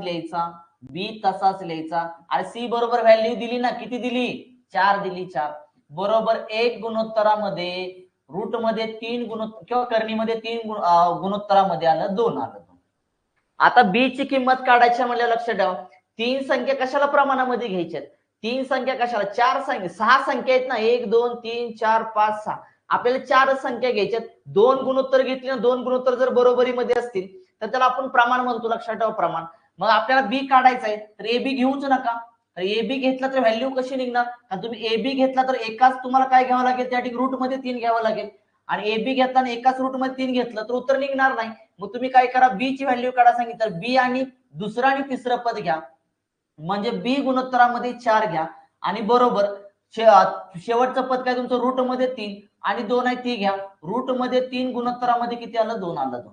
लिहायचा? बी तसाच लिहायचा. आणि सी बरोबर व्हॅल्यू दिली ना किती दिली? चार दिली चार. बरोबर एक गुणोत्तरामध्ये रूटमध्ये तीन गुणोत्तर किंवा करणीमध्ये तीन गुणोत्तरामध्ये आलं दोन आलं दोन. आता बी ची किंमत काढायची म्हणजे लक्षात ठेवा. तीन संख्या कशाला प्रमाणामध्ये घ्यायच्या तीन संख्या कशाला? चार संख्या. सहा संख्या आहेत ना. एक दोन तीन चार पाच सहा. आपल्याला चार संख्या घ्यायच्यात. दोन गुणोत्तर घेतली ना दोन गुणोत्तर जर बरोबरीमध्ये असतील तर त्याला आपण प्रमाण म्हणतो. लक्षात ठेवा प्रमाण. मग आपल्याला बी काढायचं आहे तर ए बी घेऊच नका. तर ए बी घेतला तर व्हॅल्यू कशी निघणार? आणि तुम्ही ए बी घेतला तर एकाच तुम्हाला काय घ्यावं लागेल? त्या ठिकाणी रूटमध्ये तीन घ्यावं लागेल. आणि ए बी घेतला आणि एकाच रूटमध्ये तीन घेतलं तर उत्तर निघणार नाही. मग तुम्ही काय करा? बी ची व्हॅल्यू काढा सांगितलं बी आणि दुसरं आणि तिसरं पद घ्या. म्हणजे बी गुणोत्तरामध्ये चार घ्या. आणि बरोबर शेवटचं पद काय? तुमचं रूटमध्ये तीन आणि दोन आहे ती घ्या. रूटमध्ये तीन गुणोत्तरामध्ये किती आलं? दोन आलं दोन.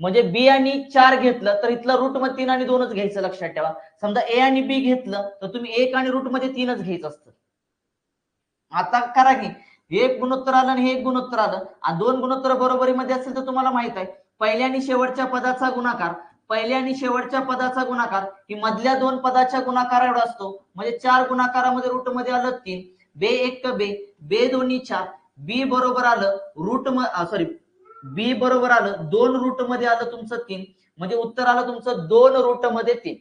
म्हणजे बी आणि चार घेतलं तर इथलं रूटमध्ये तीन आणि दोनच घ्यायचं लक्षात ठेवा. समजा ए आणि बी घेतलं तर तुम्ही एक आणि रूटमध्ये तीनच घ्यायचं असतं. आता करा की एक गुणोत्तर आलं आणि हे एक गुणोत्तर आलं आणि दोन गुणोत्तर बरोबरीमध्ये असेल तर तुम्हाला माहीत आहे पहिल्या आणि शेवटच्या पदाचा गुणाकार पहिल्या आणि शेवटच्या पदाचा गुणाकार ही मधल्या दोन पदाच्या गुणाकार एवढा असतो म्हणजे चार गुणाकारामध्ये रूटमध्ये आलं तीन बे एक बे बे दोन्ही चार बी बरोबर आलं रूट सॉरी बी बरोबर आलं दोन रूटमध्ये आलं तुमचं तीन. म्हणजे उत्तर आलं तुमचं दोन रूटमध्ये तीन.